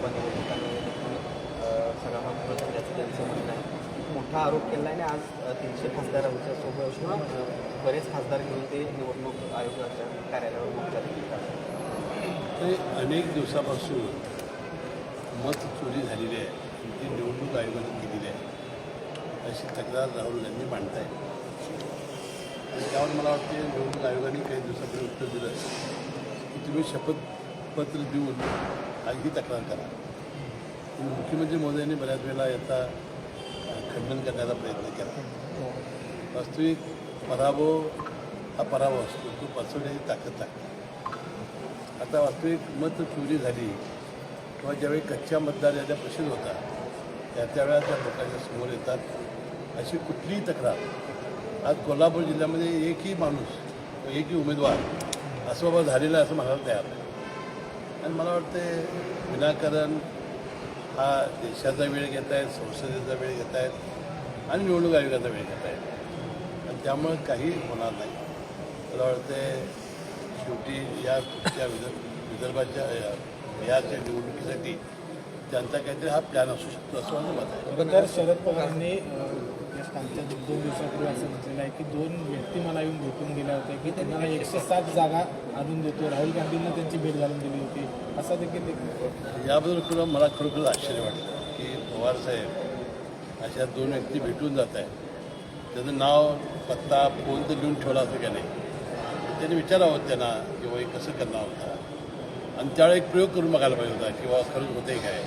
आपण सगळा हा त्यांचं म्हणणं आहे. खूप मोठा आरोप केला आहे आणि आज अ, तीनशे खासदारांच्या सोबत बरेच खासदार घेऊन ते निवडणूक आयोगाच्या कार्यालयावर मोर्चा ते अनेक दिवसापासून मत चोरी झालेली आहे. ती निवडणूक आयोगाने केलेली आहे. अशी तक्रार राहुल गांधी मांडत आहे आणि त्यावर मला वाटते निवडणूक आयोगाने काही दिवसापूर्वी उत्तर दिलं. की तुम्ही शपथपत्र देऊन अगदी ही तक्रार करा. मुख्यमंत्री महोदयांनी बऱ्याच वेळा याचा खंडन करण्याचा प्रयत्न केला. वास्तविक पराभव हा पराभव असतो. तो पचवण्याची ताकद लागते. आता वास्तविक मत चोरी झाली किंवा ज्यावेळी कच्च्या मतदार याद्या प्रसिद्ध होतात त्या त्यावेळेला त्या लोकांच्या समोर येतात. अशी कुठलीही तक्रार. आज कोल्हापूर जिल्ह्यामध्ये एकही माणूस एकही उमेदवार असं बाबा झालेला असं म्हणायला तयार नाही. आणि मला वाटते विनाकारण हा देशाचा वेळ घेत आहेत संसदेचा वेळ घेत आहेत आणि निवडणूक आयोगाचा वेळ घेत आहेत आणि त्यामुळं काही होणार नाही. मला वाटते शेवटी या पुढच्या विदर्भ विदर्भाच्या या- याच्या निवडणुकीसाठी त्यांचा काहीतरी हा प्लॅन असू शकतो असं माझं मत आहे. शरद पवारांनी कालच्या दोन दिवसापूर्वी असं म्हटलेलं आहे की दोन व्यक्ती मला येऊन भेटून गेल्या होत्या की त्यांना एकशे सात जागा आणून देतो राहुल गांधींना त्यांची भेट घालून दिली होती. असा देखील याबद्दल खरं मला खरोखर आश्चर्य वाटलं की पवार साहेब अशा दोन व्यक्ती भेटून जात आहेत. त्याचं नाव पत्ता फोन तर लिहून ठेवला असं का नाही? त्यांनी विचारावं त्यांना की बाई कसं करणार होता. आणि त्यावेळी एक प्रयोग करून बघायला पाहिजे होता की बाबा खरंच होते काय?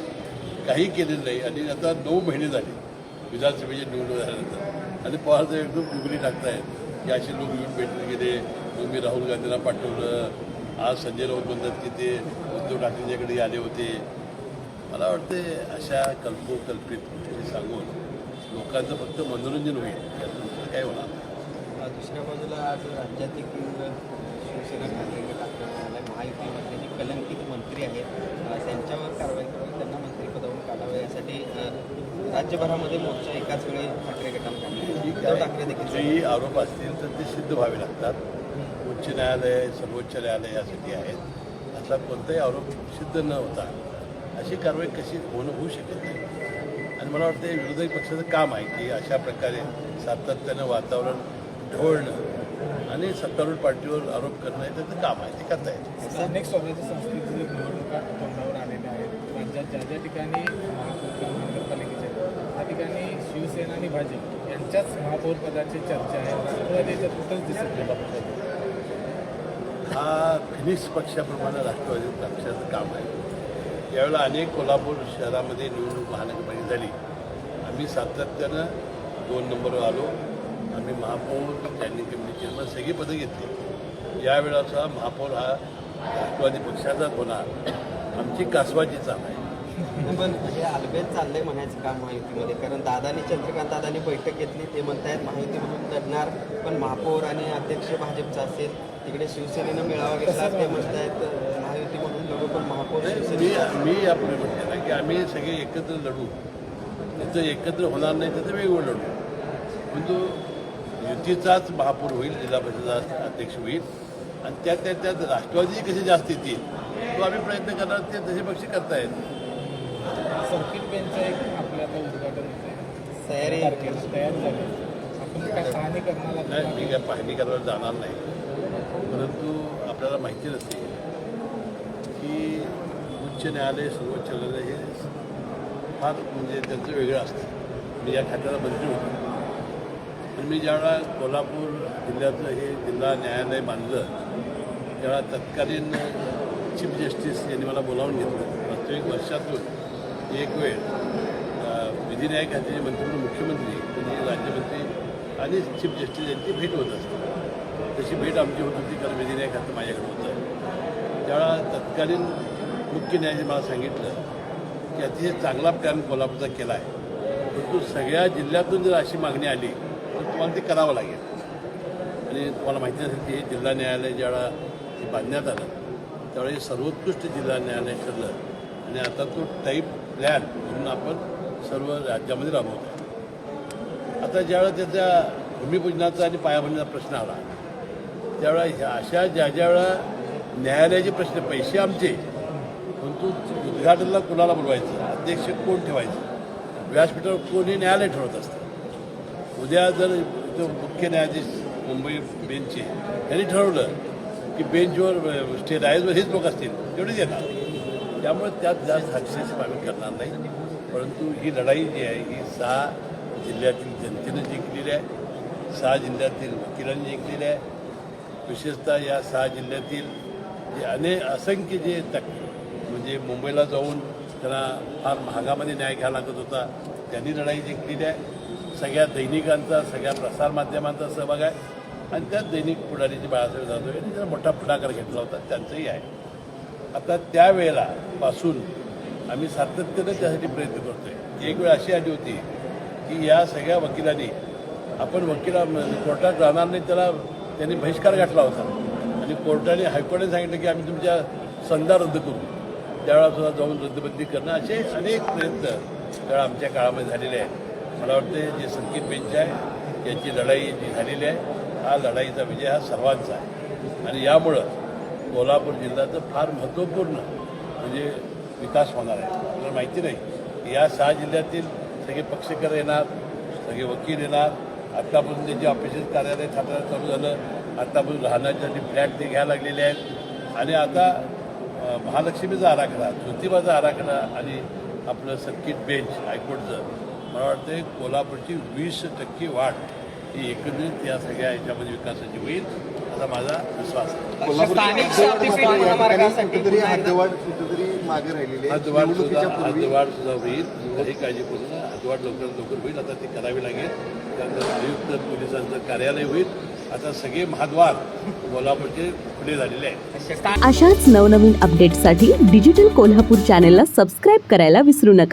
काही केलेलं नाही. आणि आता नऊ महिने झाले. विधानसभेची निवडणूक झाल्यानंतर. आणि पवारसाहेब एकदम गुगली टाकतायत की असे लोक येऊन भेटून गेले. मग मी राहुल गांधींना पाठवलं. आज संजय राऊत म्हणतात की ते उद्धव ठाकरेंच्याकडे आले होते. मला वाटते अशा कल्पोकल्पित गोष्टी सांगून लोकांचं फक्त मनोरंजन होईल. त्यातून काय होणार? दुसऱ्या बाजूला आज राज्यातील शिवसेना ठाकरे महायुतीमध्ये कलंकित मंत्री आहेत अ, त्यांच्यावर कारवाई करून त्यांना मंत्रिपदावरून काढावं यासाठी अ, राज्यभरामध्ये मोर्चा एकाच वेळी ठाकरे उद्धव ठाकरे देखील आरोप असतील तर ते सिद्ध व्हावे लागतात. उच्च न्यायालय सर्वोच्च न्यायालय यासाठी आहेत. असा कोणताही आरोप सिद्ध न होता अशी कारवाई कशी होणं होऊ शकत नाही. आणि मला वाटतं हे विरोधी पक्षाचं काम आहे की अशा प्रकारे सातत्यानं वातावरण ढवळणं आणि सत्तारूढ पार्टीवर आरोप करणं हे त्याचं काम आहे. ते करतायत. अनेक स्वराज्य संस्थेतील निवडणुका तोंडावर आलेल्या आहेत राज्यात ज्या ज्या ठिकाणी महापौर किंवा महानगरपालिकेचे आहेत, त्या ठिकाणी शिवसेना आणि भाजप यांच्याच महापौरपदाची चर्चा आहे. राष्ट्रवादी तर कुठंच दिसत नाही. हा फिनिक्स पक्षाप्रमाणे राष्ट्रवादी पक्षाचं काम आहे. यावेळेला अनेक कोल्हापूर शहरामध्ये निवडणूक महानगरपालिका झाली. आम्ही सातत्यानं दोन नंबरवर आलो. आम्ही महापौर त्यांनी कमिटी चेअरमन सगळी पदं घेतली. यावेळेचा महापौर हा राष्ट्रवादी पक्षाचाच होणार. आमची कासवाची चाल आहे. पण हे अलबेल चाललंय म्हणायचं काम महायुतीमध्ये. कारण दादानी चंद्रकांत दादानी बैठक घेतली ते म्हणतायत महायुती म्हणून लढणार पण महापौर आणि अध्यक्ष भाजपचा असेल तिकडे शिवसेनेनं मेळावा घेतला ते म्हणतायत अ, महायुती म्हणून लढू पण महापौर मी शिवसेने मी यापुढे म्हटलं ना की आम्ही सगळे एकत्र लढू. त्याचं एकत्र होणार नाही त्याचं वेगळं लढू. परंतु युतीचाच महापौर होईल जिल्हा परिषद अध्यक्ष होईल आणि त्या त्या त्यात राष्ट्रवादी कसे जास्त येतील तो आम्ही प्रयत्न करणार ते तसे पक्ष करतायत. सर्किट बेंचचं एक आपलं आता उद्घाटन तयारी तयार झाले. आपण काय पाहणी करणार नाही मी काय पाहणी करायला जाणार नाही. परंतु आपल्याला माहिती नसते. की उच्च न्यायालय सर्वोच्च न्यायालय हे फार म्हणजे त्यांचं वेगळं असतं. मी या खात्याला मंत्री होतो. पण मी ज्यावेळा कोल्हापूर जिल्ह्याचं हे जिल्हा न्यायालय बांधलं त्यावेळा तत्कालीन चीफ जस्टिस यांनी मला बोलावून घेतलं. वास्तविक वर्षातून एक वेळ विधिन्याय खात्याचे मंत्री म्हणून मुख्यमंत्री म्हणजे राज्यमंत्री आणि चीफ जस्टिस यांची भेट होत असते. तशी भेट आमची होत होती कारण विधी न्याय खातं माझ्याकडे होतं त्यावेळा तत्कालीन मुख्य न्यायाधीश मला सांगितलं की अतिशय चांगला प्लॅन कोल्हापूरचा केला आहे. परंतु सगळ्या जिल्ह्यातून जर अशी मागणी आली तर तुम्हाला ते करावं लागेल. आणि तुम्हाला माहिती असेल की जिल्हा न्यायालय ज्यावेळा हे बांधण्यात आलं त्यावेळी सर्वोत्कृष्ट जिल्हा न्यायालय ठरलं. आणि आता तो टाईप प्लॅन म्हणून आपण सर्व राज्यामध्ये राबवतो आता ज्यावेळेला त्याच्या भूमिपूजनाचा आणि पायाभरणाचा प्रश्न आला त्यावेळा ह्या अशा ज्या ज्या वेळा न्यायालयाचे प्रश्न पैसे आमचे परंतु उद्घाटनला कुणाला बोलवायचं? अध्यक्ष कोण ठेवायचं? व्यासपीठावर कोणी न्यायालय ठरवत असतं? उद्या जर मुख्य न्यायाधीश मुंबई बेंचचे यांनी ठरवलं की बेंचवर स्टे राईजवर हेच लोक असतील तेवढेच येणार त्यामुळे त्यात जास्त हक्षेप आम्ही करणार नाही. परंतु ही लढाई जी आहे ही सहा जिल्ह्यातील जनतेनं जिंकलेली आहे. सहा जिल्ह्यातील वकिलांनी जिंकलेली आहे. विशेषतः या सहा जिल्ह्यातील जे अनेक असंख्य जे तक म्हणजे मुंबईला जाऊन त्यांना फार महागामध्ये न्याय घ्यावा लागत होता त्यांनी लढाई जिंकलेली आहे. सगळ्या दैनिकांचा सगळ्या प्रसारमाध्यमांचा सहभाग आहे. आणि त्यात दैनिक पुढारीचे बाळासाहेब जाधव यांनी जरा मोठा पुढाकार घेतला होता त्यांचंही आहे. आता त्यावेळेला पासून आम्ही सातत्यानं त्यासाठी प्रयत्न करतोय. एक वेळ अशी आली होती की या सगळ्या वकिलांनी आपण वकिला म्हणजे कोर्टात जाणार नाही त्याला त्यांनी बहिष्कार घातला होता. आणि कोर्टाने हायकोर्टाने सांगितलं की आम्ही तुमच्या संधा रद्द करू. त्यावेळेला सुद्धा जाऊन रद्दबंदी करणं असे अनेक प्रयत्न त्यावेळा आमच्या काळामध्ये झालेले आहेत. मला वाटते जे संकेत बेंच आहे यांची लढाई जी झालेली आहे हा लढाईचा विजय हा सर्वांचा आहे. आणि यामुळं कोल्हापूर जिल्ह्याचं फार महत्त्वपूर्ण म्हणजे विकास होणार आहे. आपल्याला माहिती नाही. या सहा जिल्ह्यातील सगळे पक्षकार येणार सगळे वकील येणार. आत्तापासून त्यांची ऑफिसेस कार्यालय थांबवायला चालू झालं आत्तापासून राहण्यासाठी फ्लॅट ते घ्यायला लागलेले आहेत. आणि आता महालक्ष्मीचा आराखडा ज्योतिबाचा आराखडा आणि आपलं सर्किट बेंच हायकोर्टचं मला वाटतं कोल्हापूरची वीस टक्के वाढ ही एकंदरीत या सगळ्या याच्यामध्ये विकासाची होईल असा माझा विश्वास हद्दवाढ सुद्धा हद्दवाढ होईल. काही काळजी करू नका हद्दवाढ लवकरात लवकर होईल. आता ती करावी लागेल. त्यानंतर आयुक्त पोलिसांचं कार्यालय होईल. आता सगळे महाद्वार कोल्हापूरचे खुले झालेले आहेत. अशाच नवनवीन अपडेट्ससाठी डिजिटल कोल्हापूर चॅनेलला सबस्क्राईब करायला विसरू नका.